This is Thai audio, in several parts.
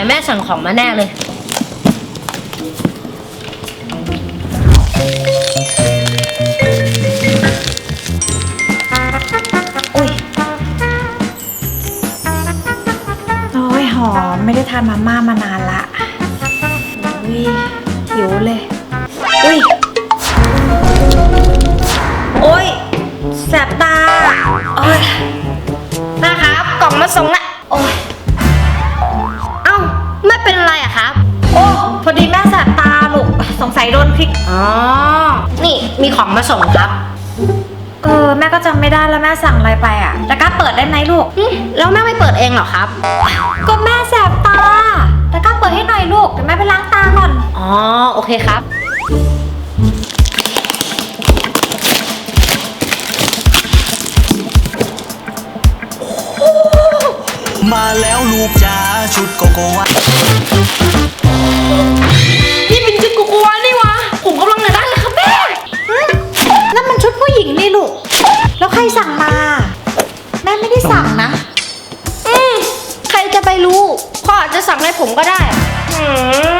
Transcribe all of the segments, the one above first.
ยแม่สั่งของมาแน่เลย อุ้ยโอ้ยหอมไม่ได้ทานมาม่ามานานละอุ้ยหิวเลย อุ้ย โอ้ยแสบตา โอ้ยนะครับ กล่องมาส่งละ สงสัยโดนพริก อ๋อ นี่มีของมาส่งครับ เออแม่ก็จำไม่ได้แล้วแม่สั่งอะไรไปอะตะกร้าเปิดได้ไหมลูกอืมแล้วแม่ไม่เปิดเองเหรอครับ ก็แม่แสบตาตะกร้าเปิดให้หน่อยลูกเดี๋ยวแม่ไปล้างตาก่อน อ๋อ โอเคครับ มาแล้วลูกจ๋าชุดโกโกวา มันชุดผู้หญิงนี่ลูก แล้วใครสั่งมา แม่ไม่ได้สั่งนะ อืมใครจะไปรู้พ่ออาจจะสั่งให้ผมก็ได้ อืม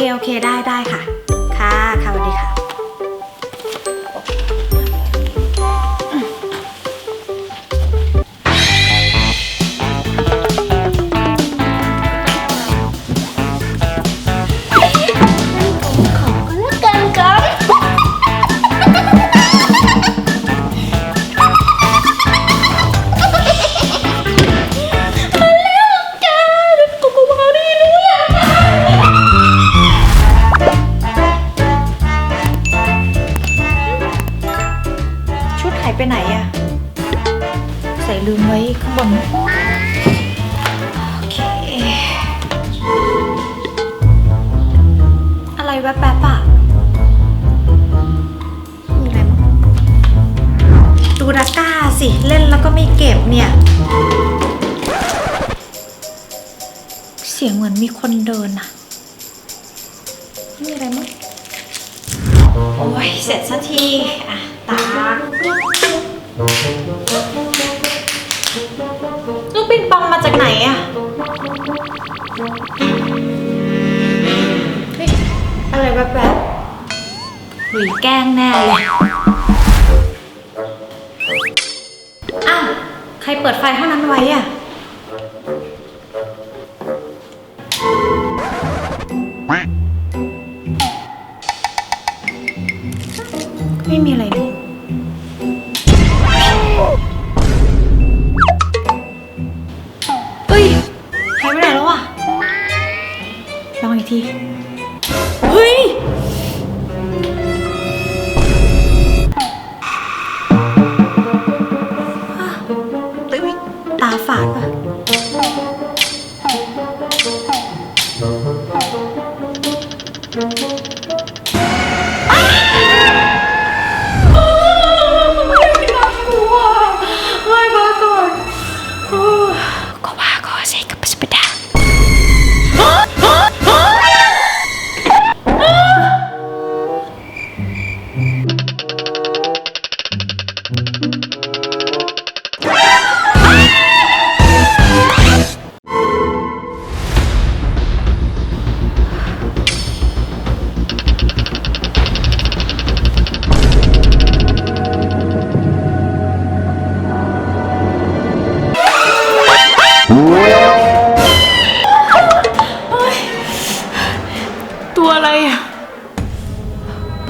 เค โอเค ได้ได้ค่ะค่ะ บน โอเค อะไรแวบๆอะมีอะไรมั้งดูดาก้าสิ เล่นแล้วก็ไม่เก็บเนี่ย เสียงเหมือนมีคนเดินอะมีอะไรมั้งโอ้ย เสร็จสักที อะ ตา ไหนอะเฮ้ยอะไรแบบหรือแกล้งแน่เลยอ้าวใครเปิดไฟห้องนั้นไว้อะ ที เฮ้ย ตึ้ยตาฝาดปะสี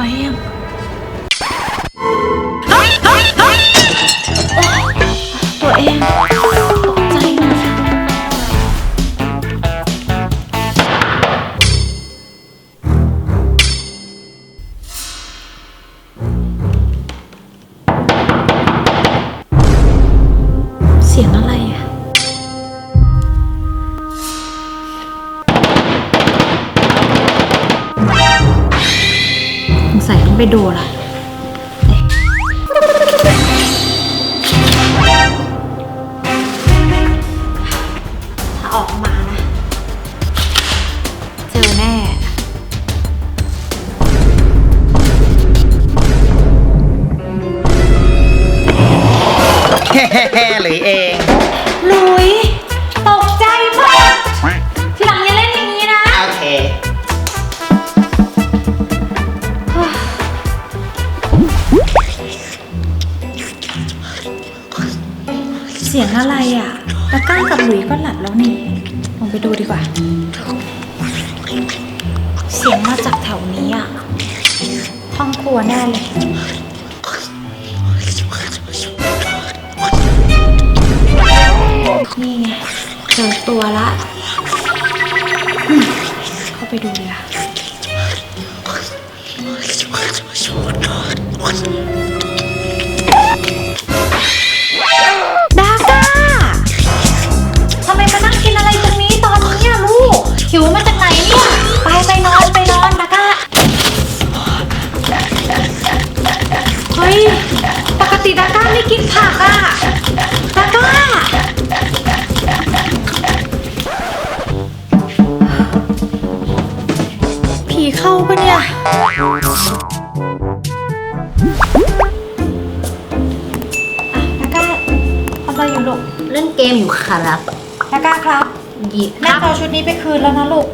I am. ไปดูละถ้าออกมานะ เจอแน่ แฮ่ๆหรือเอง กับหลุยก็หลับแล้วนี่ลองไปดูดีกว่า เสียงมาจากแถวนี้อะห้องครัวแน่เลยนี่ไงเจอตัวละเข้าไปดูเลยอะ เข้าปะเนี่ย อะดาก้าทำอะไรอยู่ลูกเล่นเกมอยู่ครับดาก้าครับหยิบคแม่รับจะเอาชุดนี้ไปคืนแล้วนะลูก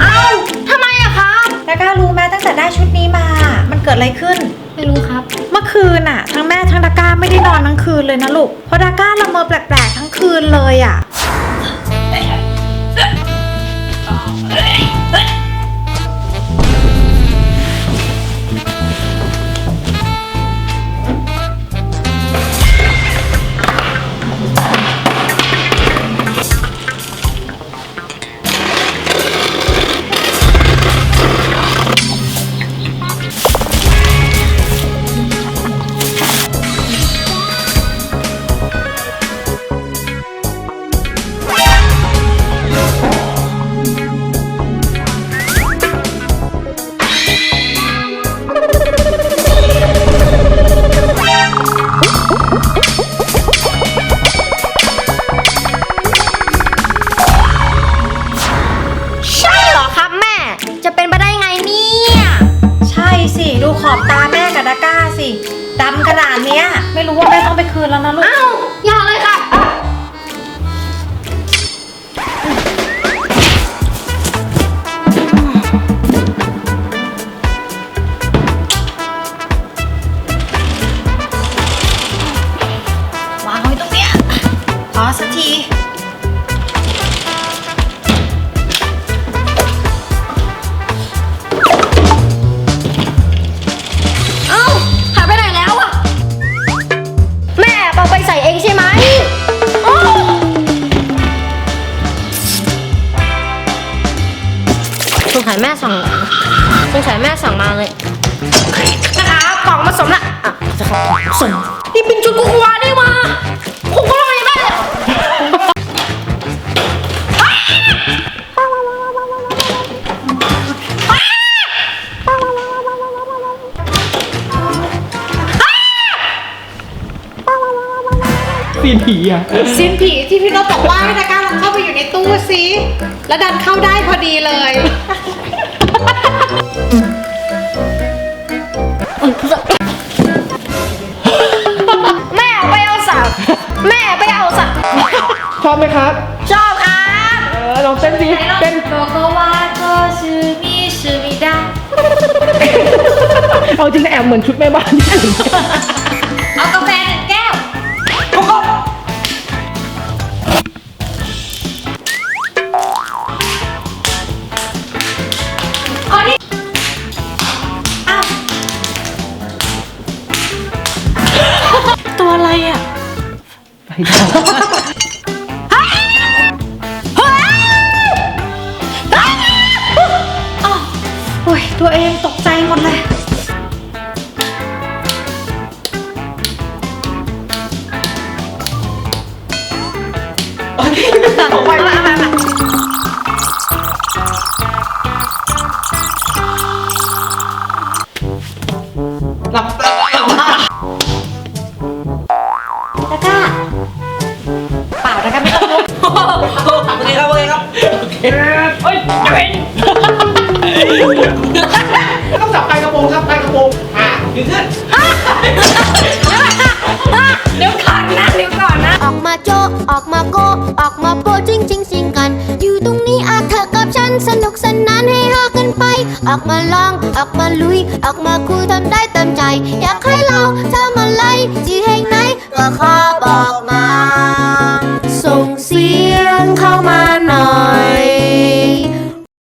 เอ้าทำไมอะครับดาก้ารู้ไหมตั้งแต่ได้ชุดนี้มา มันเกิดอะไรขึ้น ไม่รู้ครับ เมื่อคืนน่ะ ทั้งแม่ทั้งดาก้าไม่ได้นอนทั้งคืนเลยนะลูก เพราะดาก้าละเมอแปลกๆทั้งคืนเลยอะ สงสัยแม่สั่งสงสัยแม่สั่งมาเลยนะครับกล่องมาสมละอะจะครับสมนี่เป็นชุดกุ๊กวานี่หว่าคุกก็ลอยแม่เลยซีนผีอะสินผีที่พี่นพบอกว่าให้ดาก้าลองเข้าไปอยู่ในตู้สิแล้วดันเข้าได้พอดีเลย อบไหมครับ ชอบครับเออลองเต้นสิเต้นโกโกวาโกชูมิชูมิดาเอาจริงนะแอบเหมือนชุดแม่บ้านที่สุดเอากาแฟหนึ่งแก้วเอานี่อ้าวตัวอะไรอะ ไปดาวอ้ ตัวเองตกใจหมดเลย โอเคเาไปเออกมาลอง ออกมาลุย ออกมาคุยทำได้เต็มใจ อยากให้เราทำอะไรที่แห่งไหนก็ขอบอก